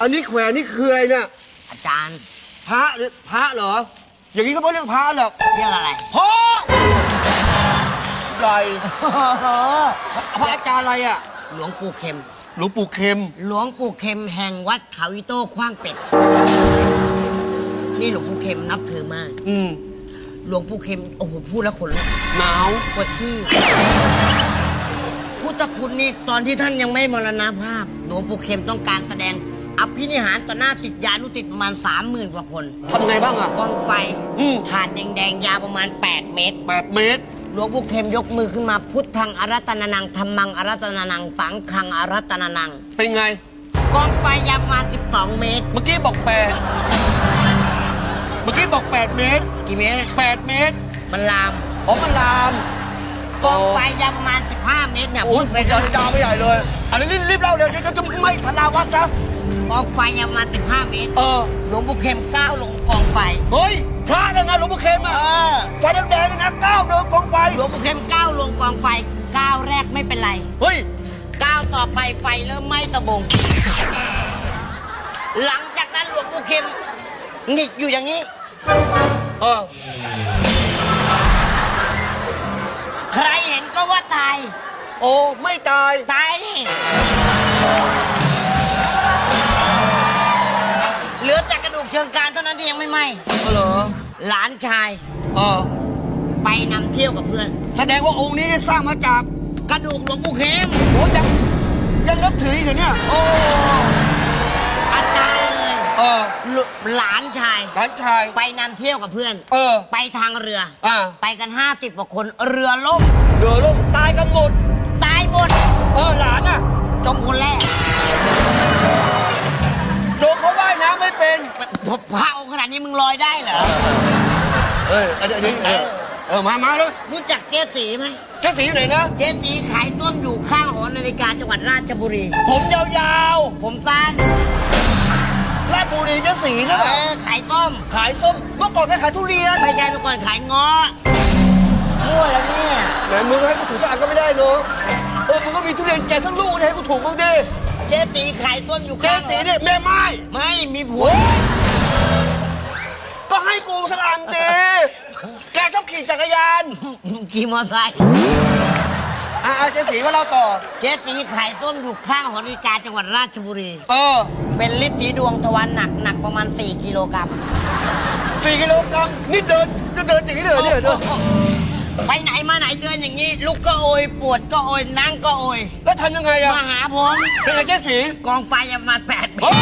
อันนี้แขวนนี่คืออะไรเนี่ยอาจารย์พระหรือพระเหรอ อย่างนี้ก็ไม่เรียกพระหรอกเรียกอะไรพ่อใหญ่พระอาจารย์อะไรอะ หลวงปู่เข็ม หลวงปู่เข็ม หลวงปู่เข็มแห่งวัดเขาอิโต้ขว้างเป็ด นี่หลวงปู่เข็มนับถือมาก อืมหลวงปู่เข็มโอ้โหพูดแล้วขนลุกหนาวปวดที่พุทธคุณนี่ตอนที่ท่านยังไม่มรณภาพ หลวงปู่เข็มต้องการแสดง อภินิหารต่อหน้าติดยานุติดประมาณ 30,000 กว่าคนทำไงบ้างอะกองไฟอืมถาดแดงๆ ยาวประมาณ 8 เมตรแปดเมตร หลวงปู่เข็มยกมือขึ้นมาพุทธังอารัตนานังธรรมังอารัตนานังสังฆังอารัตนานัง เป็นไง กองไฟยาวประมาณ 12 เมตร เมื่อกี้บอกแปดเมื่อกี้บอกแปดเมตร กี่เมตรแปดเมตร มันลามอ๋อมันลามกองไฟยาวประมาณ 15 เมตรเนี่ยโอ้พูยดไปไปยาวๆไปใหญ่เลย อันนี้รีบเล่าเร็วจะจะไม่สนาวัดจ้ะ กองไฟยาวประมาณ15เมตร เออ หลวงปู่เข็มก้าวลงกองไฟ เฮ้ยพระนะงานหลวงปู่เข็มอะเออ ไฟแดงๆนะก้าวเดินกองไฟ หลวงปู่เข็มก้าวลงกองไฟก้าวแรกไม่เป็นไรเฮ้ย ก้าวต่อไปไฟเริ่มไหม้ตะบง หลังจากนั้นหลวงปู่เข็มหงิกอยู่อย่างนี้ เออ ใครเห็นก็ว่าตาย โอ้ ไม่ตาย ตายนี่ ชิงกรานเท่านั้นที่ยังไม่ไหม้เหรอหลานชายเออไปนำเที่ยวกับเพื่อน แสดงว่าองค์นี้ได้สร้างมาจากกระดูกหลวงปู่เข็มโอ้ยังยังนับถืออีกเหรอเนี่ยโอ้อาจารย์เลยเออหลหลานชาย หลานชาย ไปนำเที่ยวกับเพื่อน เออ ไปทางเรืออ่า ไปกันห้าสิบกว่าคนเรือล่มเดือดลงตายกันหมดตายหมด เออหลานอะ จมคนแรก พพระองค์ขนาดนี้มึงลอยได้เหรอ เอ้ยอันนี้อันนี้เออเออมามาเลยรู้จักเจ๊สีไหม เจ้าสีอยู่ไหนนะ เจ๊สีขายต้มอยู่ข้างหอนาฬิกาจังหวัดราชบุรี ผมยาวผมสั้นๆราชบุรีเจ้าสีใช่เอไหมอขายต้ม ขายส้มเมื่อก่อนแกขายทุเรียนไม่ใช่เมื่อก่อนขายเงาะมั่วแล้วเนี่ย ไหนมึงให้กูถูกสักอันก็ไม่ได้เนอะเออมึงก็มีทุเรียนแจกทั้งลูกให้กูถูกบ้างดิเจ๊สีขายต้มอยู่เจ้าข้างหสีอเนี่ยแม่ไม้ไม่มีผัวก็ให้กู สักอันดิแกชอบขี่จักรยานขี่มอไซค์อ่าเจ้าสีก็เล่าต่อ เจ๊สีขายต้มอยู่ข้างหอนาฬิกาจังหวัดราชบุรี เออเป็นลิตรสีดวงทวารหนักหนักประมาณ 4 กิโลกรัมสี่กิโลกรัมนี่เดินจะเดินอย่างนี้เลยเหรอเนี่ยเดินไปไหนมาไหนเดินอย่างนี้ ลุกก็โอยปวดก็โอยนั่งก็โอยแล้วทำยังไงอะมาหาผมเป็นไงเจ๊สีกองไฟประมาณ8เมตร